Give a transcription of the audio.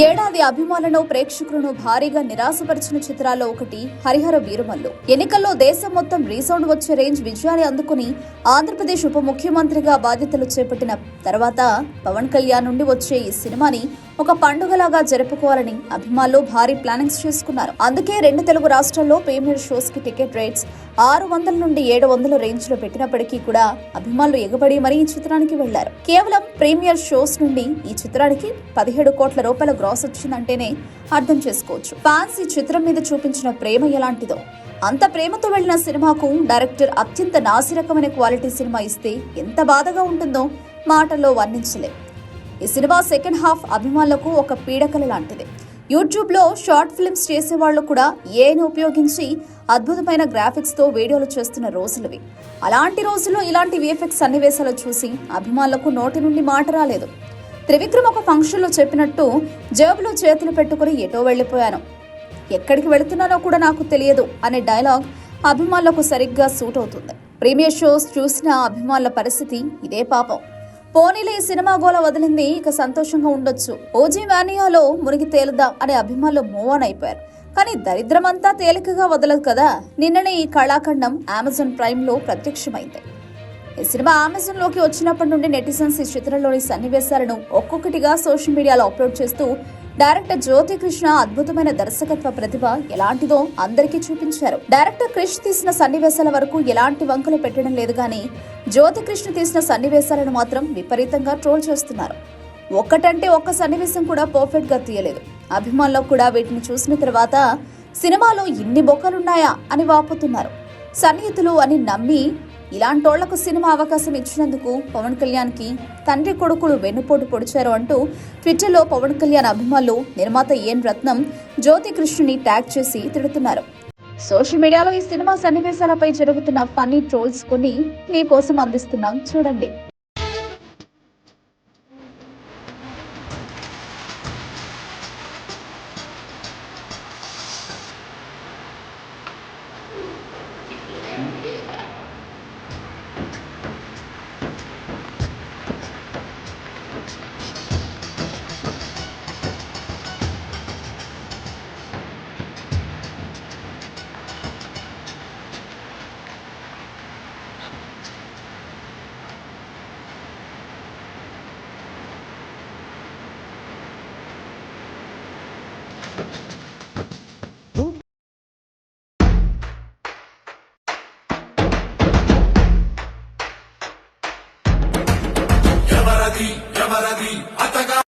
ఏడాది అభిమానులను ప్రేక్షకులను భారీగా నిరాశపరిచిన చిత్రాల్లో ఒకటి హరిహర వీరమల్లు. ఎన్నికల్లో దేశం మొత్తం రీసౌండ్ వచ్చే రేంజ్ విజయాన్ని అందుకుని ఆంధ్రప్రదేశ్ ఉప ముఖ్యమంత్రిగా బాధ్యతలు చేపట్టిన తర్వాత పవన్ కళ్యాణ్ నుండి వచ్చే ఈ సినిమాని ఒక పండుగలాగా జరుపుకోవాలని అభిమానులు భారీ ప్లానింగ్స్ చేసుకున్నారు. అందుకే రెండు తెలుగు రాష్ట్రాల్లో ప్రీమియర్ షోస్కి టికెట్ రేట్స్ ఆరు వందల నుండి ఏడు వందల రేంజ్లో పెట్టినప్పటికీ కూడా అభిమానులు ఎగబడి మరీ ఈ చిత్రానికి వెళ్ళారు. కేవలం ప్రీమియర్ షోస్ నుండి ఈ చిత్రానికి పదిహేడు కోట్ల రూపాయల గ్రాస్ వచ్చిందంటేనే అర్థం చేసుకోవచ్చు. ఫ్యాన్స్ ఈ చిత్రం మీద చూపించిన ప్రేమ ఎలాంటిదో. అంత ప్రేమతో వెళ్ళిన సినిమాకు డైరెక్టర్ అత్యంత నాసిరకమైన క్వాలిటీ సినిమా ఇస్తే ఎంత బాధగా ఉంటుందో మాటల్లో వర్ణించలేదు ఈ సినిమా సెకండ్ హాఫ్ అభిమానులకు ఒక పీడకల లాంటిది. యూట్యూబ్లో షార్ట్ ఫిల్మ్స్ చేసేవాళ్ళు కూడా ఏను ఉపయోగించి అద్భుతమైన గ్రాఫిక్స్తో వీడియోలు చేస్తున్న రోజులవి. అలాంటి రోజుల్లో ఇలాంటి విఎఫ్ఎక్స్ సన్నివేశాలు చూసి అభిమానులకు నోటి నుండి మాట రాలేదు. త్రివిక్రమ్ ఒక ఫంక్షన్లో చెప్పినట్టు జేబులో చేతులు పెట్టుకుని ఎటో వెళ్ళిపోయాను. ఎక్కడికి వెళుతున్నానో కూడా నాకు తెలియదు అనే డైలాగ్ అభిమానులకు సరిగ్గా సూట్ అవుతుంది ప్రీమియర్ షోస్ చూసిన అభిమానుల పరిస్థితి ఇదే పాపం. పోనీలే ఈ సినిమా గోల వదిలింది ఇక సంతోషంగా ఉండొచ్చు. ఓజీ మానియాలో మునిగి తేలుదాం అనే అభిమానులు మూవ్ ఆన్ అయిపోయారు. కానీ దరిద్రమంతా తేలికగా వదలదు కదా? నిన్ననే ఈ కళాఖండం అమెజాన్ ప్రైమ్లో ప్రత్యక్షమైంది. ఈ సినిమా అమెజాన్లోకి వచ్చినప్పటి నుండి నెటిజన్స్ ఈ చిత్రంలోని సన్నివేశాలను ఒక్కొక్కటిగా సోషల్ మీడియాలో అప్లోడ్ చేస్తూ డైరెక్టర్ జ్యోతి కృష్ణ అద్భుతమైన దర్శకత్వ ప్రతిభ ఎలాంటిదో అందరికీ చూపించారు. డైరెక్టర్ క్రిష్ తీసిన సన్నివేశాల వరకు ఎలాంటి వంకలు పెట్టడం లేదు కానీ జ్యోతికృష్ణ తీసిన సన్నివేశాలను మాత్రం విపరీతంగా ట్రోల్ చేస్తున్నారు. ఒక్కటంటే ఒక్క సన్నివేశం కూడా పర్ఫెక్ట్గా తీయలేదు. అభిమానులకు కూడా వీటిని చూసిన తర్వాత సినిమాలో ఇన్ని బొక్కలున్నాయా అని వాపుతున్నారు. సన్నిహితులు అని నమ్మి ఇలాంటోళ్ళకు సినిమా అవకాశం ఇచ్చినందుకు పవన్ కళ్యాణ్కి తండ్రి కొడుకులు వెన్నుపోటు పొడిచారు అంటూ ట్విట్టర్లో పవన్ కళ్యాణ్ అభిమానులు నిర్మాత ఏన్ రత్నం జ్యోతి కృష్ణుని ట్యాగ్ చేసి తిడుతున్నారు. సోషల్ మీడియాలో ఈ సినిమా సన్నివేశాలపై జరుగుతున్న ఫన్నీ ట్రోల్స్ కొన్ని మీకోసం అందిస్తున్నాం. చూడండి. ఎవరది ఎవరది అతగా